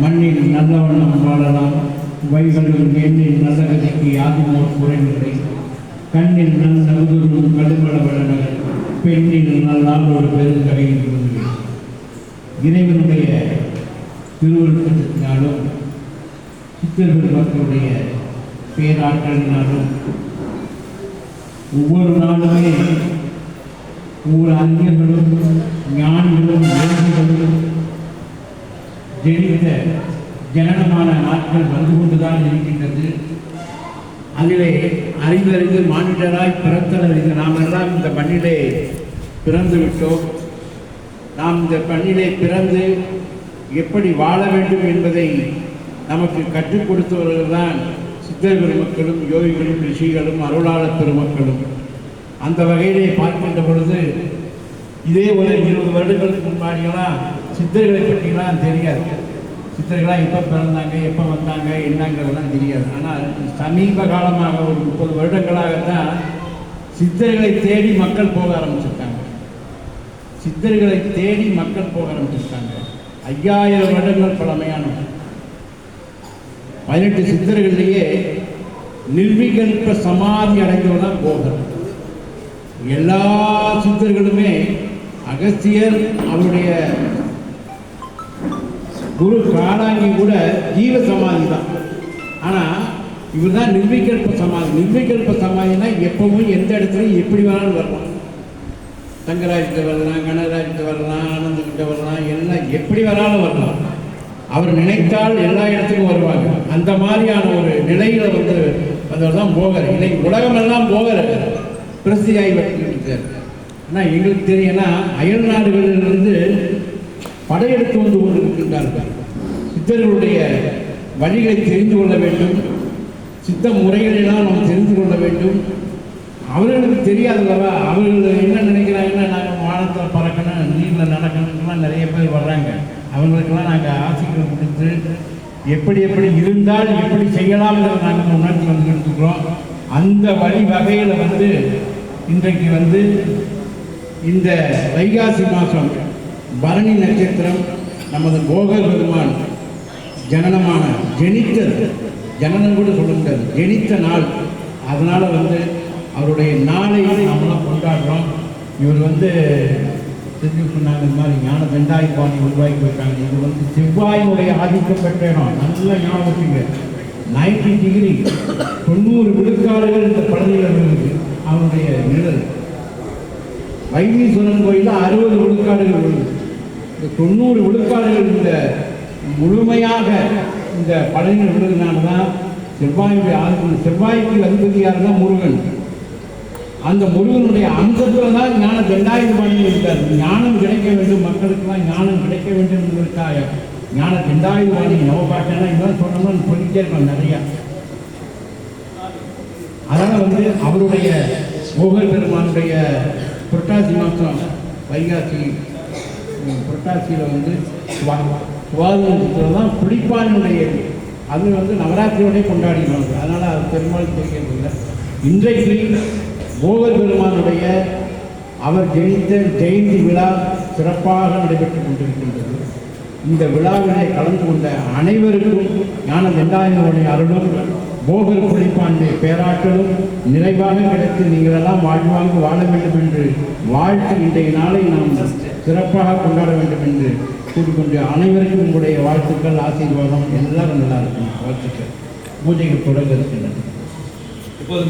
மண்ணில் நல்லவண்ணம் வாழலாம் வைகளும் எண்ணில் நல்ல கதிக்கு யாதுமோர் குறைவில்லை கண்ணில் நல் நகுதுரும் கடுமள வளநகர் பெண்ணில் நல்லால் ஒரு பெருந்தகையில் விரும்புகிறேன் இறைவனுடைய திருவுருக்கத்தினாலும் சித்தர்கள் மக்களுடைய பேராற்றலினாலும் ஒவ்வொரு நாளுமே ஒவ்வொரு அறிஞர்களும் ஞானிகளும் ஜெனித்த ஜனனமான நாட்கள் வந்து கொண்டுதான் இருக்கின்றது. அதிலே அறிவறிந்து மானிடராய் பிறத்தலறிந்து நாம் எல்லாம் இந்த மண்ணிலே பிறந்து விட்டோம். நாம் இந்த மண்ணிலே பிறந்து எப்படி வாழ வேண்டும் என்பதை நமக்கு கற்றுக் கொடுத்தவர்கள் தான் சித்தர் பெருமக்களும் யோகிகளும் ரிஷிகளும் அருளாளர் பெருமக்களும். அந்த வகையிலே பார்க்கின்ற பொழுது இதே ஒரு இருபது வருடங்களுக்கு முன்னாடியெல்லாம் சித்தர்களை பற்றிலாம் தெரியாது. சித்தர்களாக எப்போ பிறந்தாங்க எப்போ வந்தாங்க என்னங்கிறதெல்லாம் தெரியாது. ஆனால் சமீப காலமாக ஒரு முப்பது வருடங்களாகத்தான் சித்தர்களை தேடி மக்கள் போக ஆரம்பிச்சிருக்காங்க. சித்தர்களை தேடி மக்கள் போக ஆரம்பிச்சிருக்காங்க. ஐயாயிரம் வருடங்கள் பழமையான பதினெட்டு சித்தர்களிலேயே நிர்விகல்ப சமாதி அடைந்தவர் தான் போகர். எல்லா சித்தர்களுமே அகஸ்தியர் அவருடைய குரு காலாங்கி கூட ஜீவ சமாதி தான். ஆனால் இவர் தான் நிர்விகல்ப சமாதி. நிர்விகல்ப சமாதினா எப்பவும் எந்த இடத்துலையும் எப்படி வேணாலும் வரலாம். தங்கராஜ்கிட்ட வரலாம் கனகராஜ்கிட்ட வரலாம் ஆனந்தகிட்ட வரலாம் எல்லாம் எப்படி வேணாலும் வரலாம். அவர் நினைத்தால் எல்லா இடத்துக்கும் வருவாங்க அந்த மாதிரியான ஒரு நிலையில் வந்து வந்தவர் தான் போகர். இன்னைக்கு உலகமெல்லாம் போகர் பிரசித்தியாகி வருகிறார் ஆனால் எங்களுக்கு தெரியும்னா அயல் நாடுகளிலிருந்து படையெடுத்து வந்து கொண்டிருக்கின்றார்கள். சித்தர்களுடைய வழிகளை தெரிந்து கொள்ள வேண்டும். சித்த முறைகளெல்லாம் நாம் தெரிந்து கொள்ள வேண்டும். அவர்களுக்கு தெரியாதல்லவா? அவர்கள் என்ன நினைக்கிறாங்கன்னா நாங்கள் வானத்தில் பறக்கணும் நீரில் நடக்கணும்லாம் நிறைய பேர் வர்றாங்க. அவங்களுக்கெல்லாம் நாங்கள் ஆசைகள் கொடுத்து எப்படி எப்படி இருந்தால் எப்படி செய்யலாம் நாங்கள் உணர்ந்து வந்து இருக்கிறோம் அந்த வழி வகையில் வந்து இன்றைக்கு வந்து இந்த வைகாசி மாதம் பரணி நட்சத்திரம் நமது கோகல் பெருமான் ஜனனமான ஜெனித்த ஜனனம் கூட சொல்ல முடியாது ஜெனித்த நாள். அதனால் வந்து அவருடைய நாளை நம்மளாம் கொண்டாடுறோம். இவர் வந்து தெரிஞ்சு சொன்னாங்க இந்த மாதிரி ஞான தண்டாய் பாணி உருவாக்கி போயிருக்காங்க இது வந்து செவ்வாயினுடைய ஆதிக்கம் பெற்ற இடம். நல்ல ஞாபகம் வச்சுங்க. நைன்டி டிகிரி தொண்ணூறு விழுக்காடுகள் இந்த பழனியில் விழுது அவருடைய நிழல். வைத்தீஸ்வரன் கோயிலில் அறுபது விழுக்காடுகள் இந்த தொண்ணூறு விழுக்காடுகள் இந்த முழுமையாக இந்த பழனியில் விழுதுனால தான் செவ்வாயுடைய ஆதிக்கம் செவ்வாய்க்கு அதிபதியாக தான் முருகன். அந்த முருகனுடைய அங்கத்தில் தான் ஞான தண்டாயுத பண்ணி இருக்கார் ஞானம் கிடைக்க வேண்டும் மக்களுக்கெல்லாம் ஞானம் கிடைக்க வேண்டும் என்பதற்காக. ஞான தண்டாயுதவாணி நவபாட்டெல்லாம் இதெல்லாம் சொன்னோம்னா சொல்லிட்டே இருக்கோம் நிறையா. அதனால் வந்து அவருடைய மோகல் பெருமானுடைய புரட்டாசி மாதம் வைகாசி உம், புரட்டாசியில் வந்து சுவாதனத்தில் தான் குளிப்பானுடைய அது வந்து நவராத்திரியோடய கொண்டாடினாங்க அதனால் அது பெருமாள் தெரியவில்லை இன்றைக்கு மோகல் பெருமானுடைய அவர் ஜெயித்த ஜெயந்தி விழா சிறப்பாக நடைபெற்றுக் கொண்டிருக்கின்றது. இந்த விழாவினை கலந்து கொண்ட அனைவருக்கும் ஞான தண்டாயனுடைய அருளும் போகர் குளிப்பாண்டிய பேராற்றலும் நிறைவாக கிடைத்து நீங்கள் எல்லாம் வாழ்வாங்கு வாழ வேண்டும் என்று வாழ்த்து இன்றைய நாளை நாம் சிறப்பாக கொண்டாட வேண்டும் என்று கூறிக்கொண்டு அனைவருக்கும் உங்களுடைய வாழ்த்துக்கள் ஆசீர்வாதம் எல்லாரும் நல்லா இருக்கும். வாழ்த்துக்கள். பூஜைகள் தொடங்க இருக்கின்றன. இப்போது